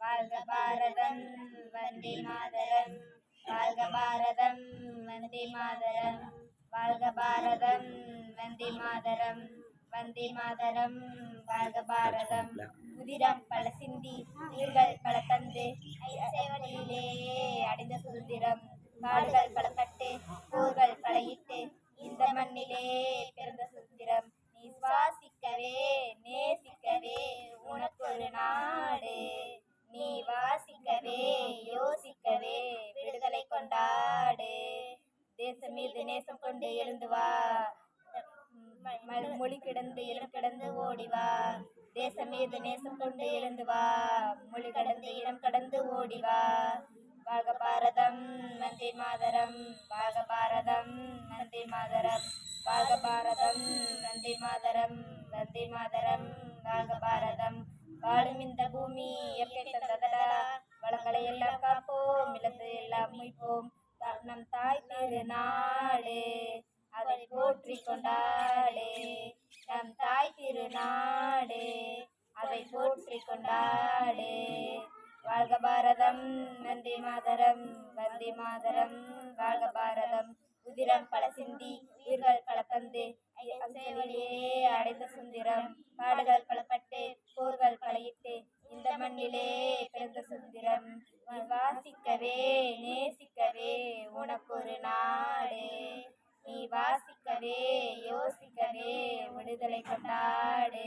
வாழ்க பாரதம் வந்தே மாதரம். வாழ்க பாரதம் வந்தே மாதரம். வாழ்க பாரதம் வந்தே மாதரம். வந்தே மாதரம் வாழ்க பாரதம். உதிரம் பல சிந்தி உயிர்கள் பல தந்து சேவலிலே அடைந்த சுதந்திரம். பாடுகள் பல பட்டு போர்கள் பல இட்டு இந்த மண்ணிலே பிறந்த சுதந்திரம். நீ சுவாசிக்கவே நேசிக்கவே உனக்கு ஒரு நாடு. தேசம் மீது நேசம் கொண்டு எழுந்து வா. மொழி கிடந்து இடம் கிடந்து ஓடி வா. தேசம் மீது நேசம் கொண்டு எழுந்து வா. மொழி கடந்து இடம் கடந்து ஓடி வா. பாரதம் வந்தே மாதரம். வாக பாரதம் நந்தி மாதரம். வாக பாரதம் நந்தி மாதரம். நந்தி மாதரம். வாக பாரதம். வாழும் இந்த பூமி எப்படி தந்ததடா வளங்களை எல்லாம் காப்போம் இழந்து எல்லாம் முய்ப்போம். நம் தாய் திருநாளே அதை போற்றி கொண்டாடே நம் தாய் திருநாடே அதை போற்றி கொண்டாடே வாழ்க பாரதம் வந்தே மாதரம் வந்தே மாதரம். வாழ்க பாரதம் உதிரம் பல சிந்தி உயிர்கள் பல தந்து அஞ்சலிலே அடைந்த சுந்திரம். பாடுகள் பலப்பட்டு போர்கள் பல இந்த மண்ணிலே பிறந்த சுந்திரம். வாசிக்கவே நேசி உனக்கு ஒரு நாடு. நீ வாசிக்கவே யோசிக்கவே விடுதலை கொண்டாடு.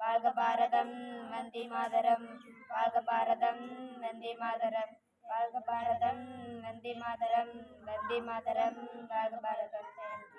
வாழ்க பாரதம் வந்தே மாதரம். வாழ்க பாரதம் வந்தே மாதரம். வாழ்க பாரதம் வந்தே மாதரம் வந்தே மாதரம். வாழ்க பாரதம் நன்றி.